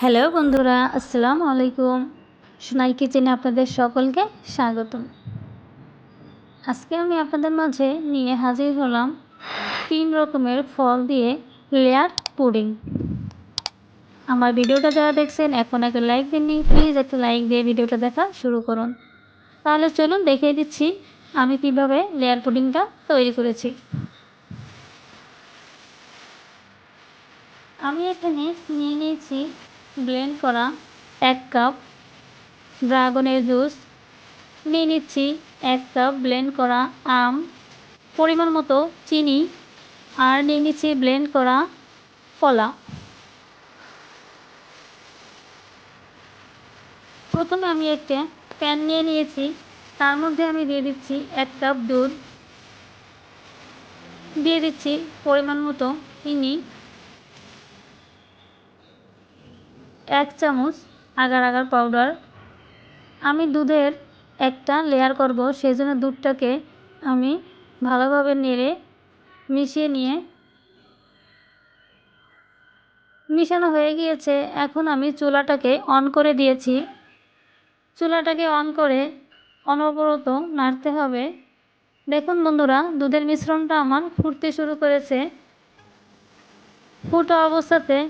Hello বন্ধুরা, আসসালামু আলাইকুম। সোনাই কিচেনে আপনাদের সকলকে স্বাগতম। আজকে আমি আপনাদের মাঝে নিয়ে হাজির হলাম তিন রকমের ফল দিয়ে লেয়ার পুডিং। আমার ভিডিওটা যারা দেখছেন, এখন একটা লাইক দিননি, প্লিজ একটা লাইক দিয়ে ভিডিওটা দেখা শুরু করুন। তাহলে চলুন দেখিয়ে দিচ্ছি আমি কীভাবে লেয়ার পুডিংটা তৈরি করেছি। আমি এখানে নিয়ে নিয়েছি ব্লেন্ড করা এক কাপ ড্রাগনের জুস। নিয়ে নিচ্ছি এক কাপ ব্লেন্ড করা আম। পরিমাণ মতো চিনি। আর নিয়ে নিচ্ছি ব্লেন্ড করা কলা। প্রথমে আমি একটা প্যান নিয়ে নিয়েছি। তার মধ্যে আমি দিয়ে দিচ্ছি এক কাপ দুধ। দিয়ে দিচ্ছি পরিমাণ মতো চিনি। এক চামচ আগার আগার পাউডার আমি দুধের একটা লেয়ার করব সেই জন্য দুধটাকে আমি ভালোভাবে নেড়ে মিশিয়ে নিয়ে মিশানো হয়ে গিয়েছে। এখন আমি চুলাটাকে অন করে দিয়েছি। চুলাটাকে অন করে অনবরত নাড়তে হবে। দেখুন বন্ধুরা, দুধের মিশ্রণটা আমার ফুটতে শুরু করেছে। ফুটা অবস্থাতে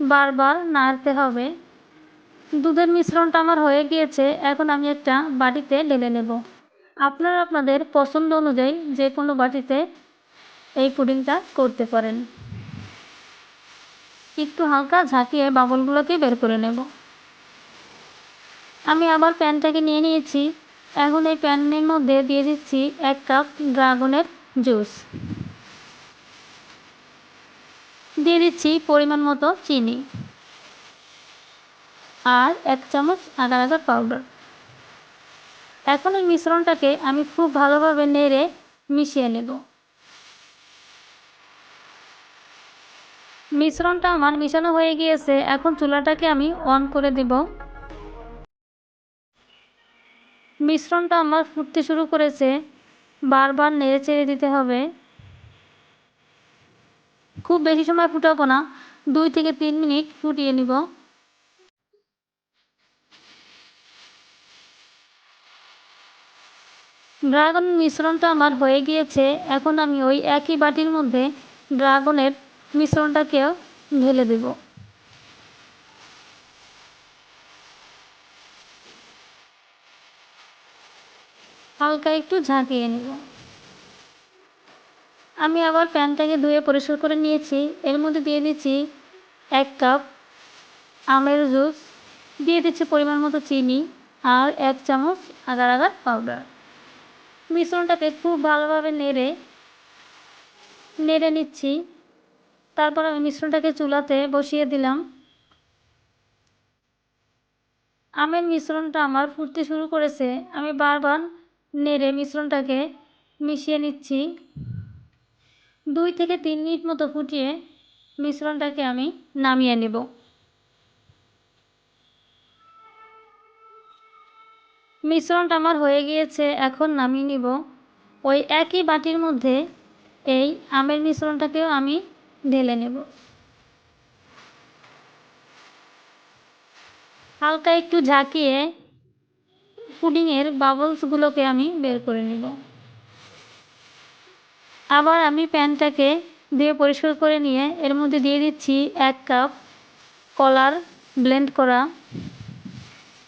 বারবার নাড়তে হবে। দুধের মিশ্রণটা আমার হয়ে গিয়েছে, এখন আমি একটা বাটিতে ঢেলে নেব। আপনারা আপনাদের পছন্দ অনুযায়ী যে কোনো বাটিতে এই পুডিংটা করতে পারেন। একটু হালকা ঝাঁকিয়ে বাবলগুলোকে বের করে নেব। আমি আবার প্যানটাকে নিয়ে নিয়েছি। এখন এই প্যানের মধ্যে দিয়ে দিচ্ছি এক কাপ ড্রাগনের জুস। দিয়ে দিচ্ছি পরিমাণ মতো চিনি আর এক চামচ আগার আগার পাউডার এখন এই মিশ্রণটাকে আমি খুব ভালোভাবে নেড়ে মিশিয়ে নেব। মিশ্রণটা আমার মিশানো হয়ে গিয়েছে, এখন চুলাটাকে আমি অন করে দেব। মিশ্রণটা আমার ফুটতে শুরু করেছে, বারবার নেড়ে চেড়ে দিতে হবে। খুব বেশি সময় ফুটাবো না। দুই থেকে তিন মিনিট ফুটিয়ে নিব। ড্রাগন মিশ্রণটা আমার হয়ে গিয়েছে। এখন আমি ওই একই বাটির মধ্যে ড্রাগনের মিশ্রণটাকেও ঢেলে দেব। হালকা একটু ঝাঁকিয়ে নেব। আমি আবার প্যানটাকে ধুয়ে পরিষ্কার করে নিয়েছি। এর মধ্যে দিয়ে দিচ্ছি এক কাপ আমের জুস, দিয়ে দিচ্ছি পরিমাণ মতো চিনি আর এক চামচ আগার আগার পাউডার। মিশ্রণটাকে খুব ভালোভাবে নেড়ে নেড়ে নিচ্ছি। তারপর আমি মিশ্রণটাকে চুলাতে বসিয়ে দিলাম। আমের মিশ্রণটা আমার ফুটতে শুরু করেছে। আমি বারবার নেড়ে মিশ্রণটাকে মিশিয়ে নিচ্ছি। দুই থেকে তিন মিনিট মতো ফুটিয়ে মিশ্রণটাকে আমি নামিয়ে নেব। মিশ্রণটা আমার হয়ে গিয়েছে, এখন নামিয়ে নিব। ওই একই বাটির মধ্যে এই আমের মিশ্রণটাকেও আমি ঢেলে নেব। হালকা একটু ঝাঁকিয়ে পুডিংয়ের বাবলসগুলোকে আমি বের করে নেব। আবার আমি প্যানটাকে দিয়ে পরিষ্কার করে নিয়ে এর মধ্যে দিয়ে দিচ্ছি এক কাপ কলার ব্লেন্ড করা।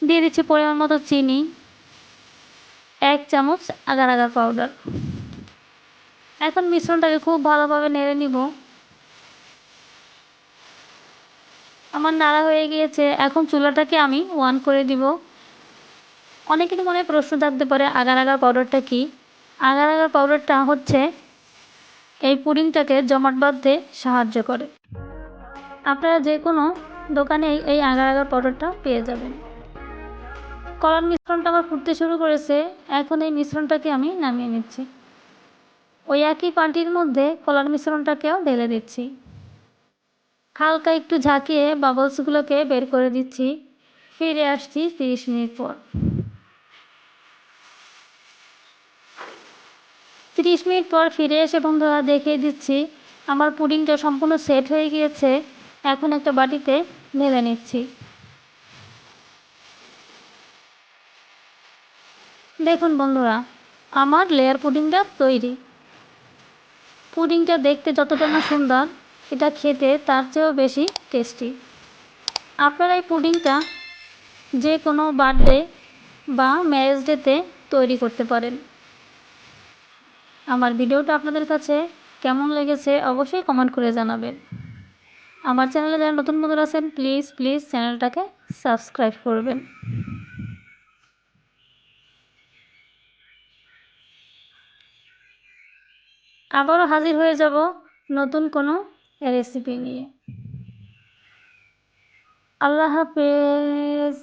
দিয়ে দিচ্ছি পরিমাণ মতো চিনি, এক চামচ আগার আগার পাউডার। এখন মিশ্রণটাকে খুব ভালোভাবে নেড়ে নিব। আমার নাড়া হয়ে গিয়েছে, এখন চুলাটাকে আমি ওয়ান করে দিব। অনেকের মনে প্রশ্ন থাকতে পারে, আগার আগার পাউডারটা কি? আগার আগার পাউডারটা হচ্ছে এই পুডিংটাকে জমাট বাঁধতে সাহায্য করে। আপনারা যে কোনো দোকানে এই আগার আগার পাউডারটা পেয়ে যাবেন। কলার মিশ্রণটা আমার ফুটতে শুরু করেছে, এখন এই মিশ্রণটাকে আমি নামিয়ে নিচ্ছি। ওই একই পাটির মধ্যে কলার মিশ্রণটাকেও ঢেলে দিচ্ছি। হালকা একটু ঝাঁকিয়ে বাবলসগুলোকে বের করে দিচ্ছি। ফিরে আসছি তিরিশ মিনিট পর। তিরিশ মিনিট পর ফিরে এসে বন্ধুরা দেখিয়ে দিচ্ছি, আমার পুডিংটা সম্পূর্ণ সেট হয়ে গিয়েছে। এখন একটা বাটিতে ঢেলে নিচ্ছি। দেখুন বন্ধুরা, আমার লেয়ার পুডিংটা তৈরি। পুডিংটা দেখতে যতটা না সুন্দর, এটা খেতে তার চেয়েও বেশি টেস্টি আপনারা এই পুডিংটা যে কোনো বার্থডে বা ম্যারেজ ডেতে তৈরি করতে পারেন। আমার ভিডিওটা আপনাদের কাছে কেমন লেগেছে অবশ্যই কমেন্ট করে জানাবেন। আমার চ্যানেলে যারা নতুন বন্ধুরা আছেন প্লিজ প্লিজ চ্যানেলটাকে সাবস্ক্রাইব করবেন। আবারও হাজির হয়ে যাব নতুন কোনো রেসিপি নিয়ে। আল্লাহ হাফেজ।